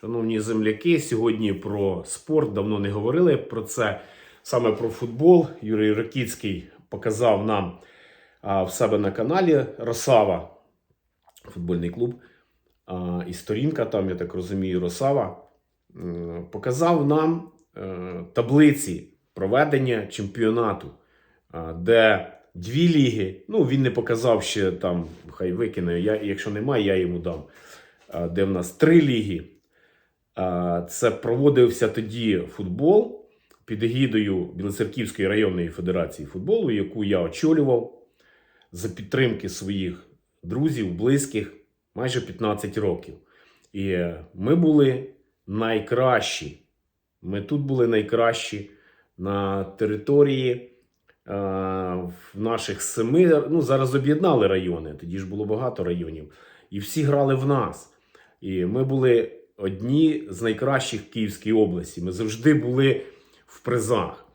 Шановні земляки, сьогодні про спорт давно не говорили про це. Саме про футбол. Юрій Ракіцький показав нам а, в себе на каналі Росава, футбольний клуб. А, і сторінка там, я так розумію, Росава. Показав нам е, таблиці проведення чемпіонату, де дві ліги. Ну, він не показав ще там, хай викине. Я, якщо немає, я йому дам. Де в нас три ліги. Це проводився тоді футбол під егідою Білоцерківської районної федерації футболу, яку я очолював за підтримки своїх друзів, близьких майже 15 років. І ми були найкращі. Ми тут були найкращі на території в наших семи. Ну, зараз об'єднали райони, тоді ж було багато районів. І всі грали в нас. І ми були одні з найкращих в Київській області. Ми завжди були в призах.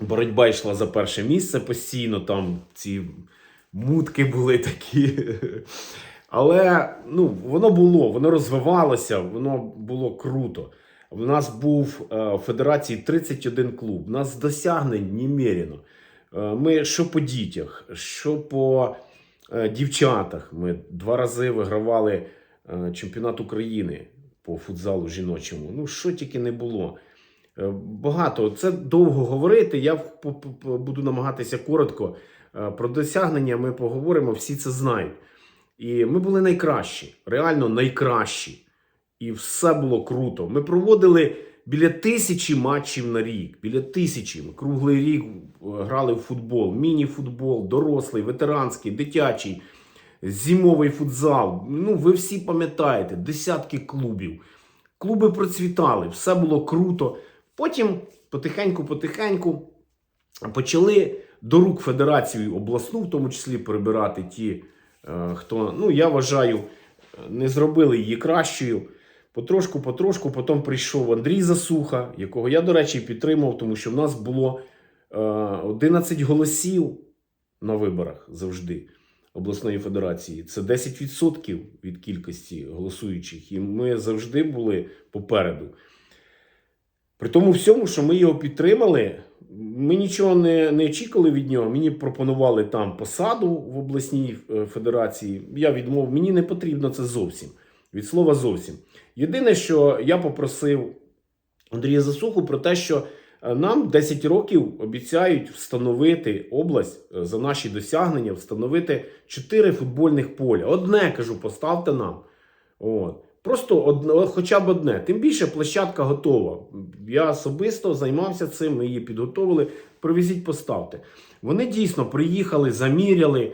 Боротьба йшла за перше місце постійно, там ці мутки були такі. Але ну, воно було, воно розвивалося, воно було круто. У нас був е, в федерації 31 клуб. У нас досягнень немерено. Е, Ми що по дітях, що по е, дівчатах. Ми два рази вигравали чемпіонат України по футзалу жіночому. Ну, що тільки не було. Е, Багато. Це довго говорити. Я буду намагатися коротко. Е, Про досягнення ми поговоримо, всі це знають. І ми були найкращі, реально найкращі. І все було круто. Ми проводили біля тисячі матчів на рік. Біля тисячі. Ми круглий рік е, грали в футбол, міні-футбол, дорослий, ветеранський, дитячий, зимовий футзал. Ну, ви всі пам'ятаєте, десятки клубів. Клуби процвітали, все було круто. Потім потихеньку-потихеньку почали до рук федерацію обласну, в тому числі перебирати ті, е, хто, ну я вважаю, не зробили її кращою. Потрошку, потрошку, потім прийшов Андрій Засуха, якого я, до речі, підтримав, тому що в нас було е, 11 голосів на виборах завжди обласної федерації. Це 10% від кількості голосуючих. І ми завжди були попереду. При тому всьому, що ми його підтримали, ми нічого не, не очікували від нього. Мені пропонували там посаду в обласній е, федерації. Я відмовив, мені не потрібно це зовсім. Від слова зовсім. Єдине, що я попросив Андрія Засуху про те, що нам 10 років обіцяють встановити область е, за наші досягнення, встановити 4 футбольних поля. Одне кажу, поставте нам. От. Просто одне, хоча б одне. Тим більше площадка готова. Я особисто займався цим, ми її підготовили. Привезіть, поставте. Вони дійсно приїхали, заміряли.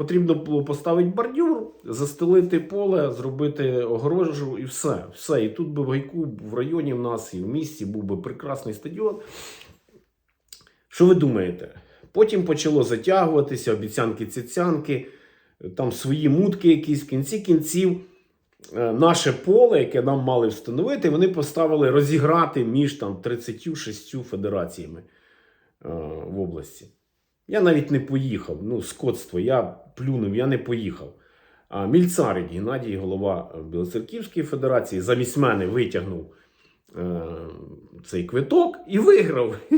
Потрібно було поставити бордюр, застелити поле, зробити огорожу і все. все. І тут би в гайку в районі в нас і в місті був би прекрасний стадіон. Що ви думаєте? Потім почало затягуватися, обіцянки цяцянки, там свої мутки якісь в кінці кінців. е, Наше поле, яке нам мали встановити, вони поставили розіграти між там 36 федераціями е, в області. Я навіть не поїхав. Ну, скотство, я плюнув, я не поїхав. А Мільцарик Геннадій, голова е, Білоцерківської федерації, замість мене витягнув е, цей квиток і виграв.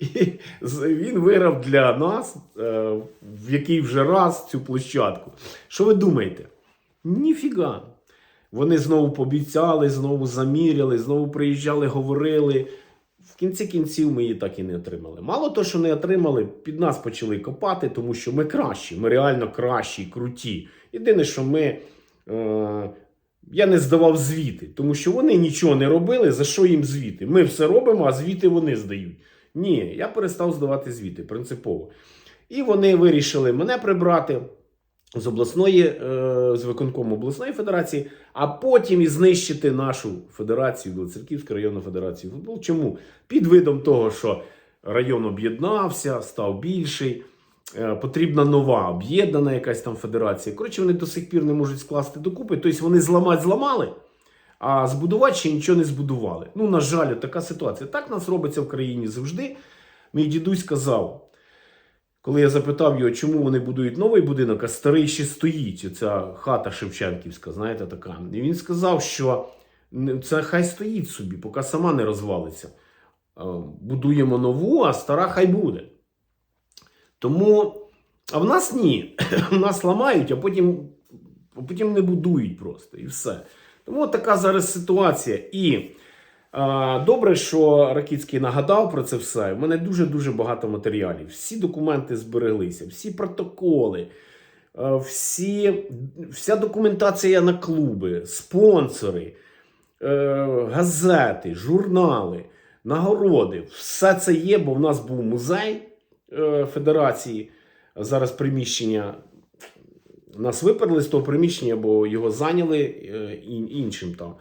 І він виграв для нас е, в який вже раз цю площадку. Що ви думаєте? Ніфіга. Вони знову пообіцяли, знову заміряли, знову приїжджали, говорили. В кінці кінців ми її так і не отримали. Мало того, що не отримали, під нас почали копати, тому що ми кращі, ми реально кращі, круті. Єдине, що ми. Е, я не здавав звіти, тому що вони нічого не робили, за що їм звіти. Ми все робимо, а звіти вони здають. Ні, я перестав здавати звіти принципово. І вони вирішили мене прибрати з обласної, е, з виконкому обласної федерації, а потім і знищити нашу федерацію, Білоцерківську районну федерацію футболу. Чому? Під видом того, що район об'єднався, став більший. е, Потрібна нова об'єднана якась там федерація. Коротше, вони до сих пір не можуть скласти докупи. Тобто вони зламати зламали, а збудувати ще нічого не збудували. Ну, на жаль, така ситуація. Так нас робиться в країні завжди. Мій дідусь казав, коли я запитав його, чому вони будують новий будинок, а старий ще стоїть, оця хата Шевченківська, знаєте, така. І він сказав, що це хай стоїть собі, поки сама не розвалиться. Е, Будуємо нову, а стара хай буде. Тому, а в нас ні. В нас ламають, а потім, а потім не будують просто і все. Тому така зараз ситуація. І добре, що Ракіцький нагадав про це все. У мене дуже-дуже багато матеріалів. Всі документи збереглися, всі протоколи, е, всі, вся документація на клуби, спонсори, е, газети, журнали, нагороди. Все це є, бо в нас був музей е, Федерації. Зараз приміщення. Нас виперли з того приміщення, бо його зайняли іншим там.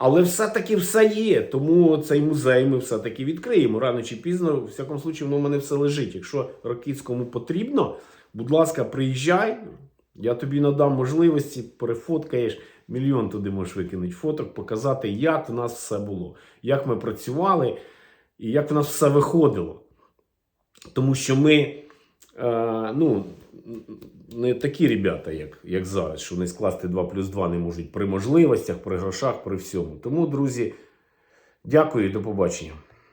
Але все-таки все є. Тому цей музей ми все-таки відкриємо. Рано чи пізно, в всякому случаї, воно в мене все лежить. Якщо Ракіцькому потрібно, будь ласка, приїжджай. Я тобі надам можливості, перефоткаєш. Мільйон туди можеш викинути фоток, показати, як в нас все було, як ми працювали і як в нас все виходило. Тому що ми е, ну, не такі ребята, як, як зараз, що не скласти 2 плюс 2 не можуть при можливостях, при грошах, при всьому. Тому, друзі, дякую і до побачення.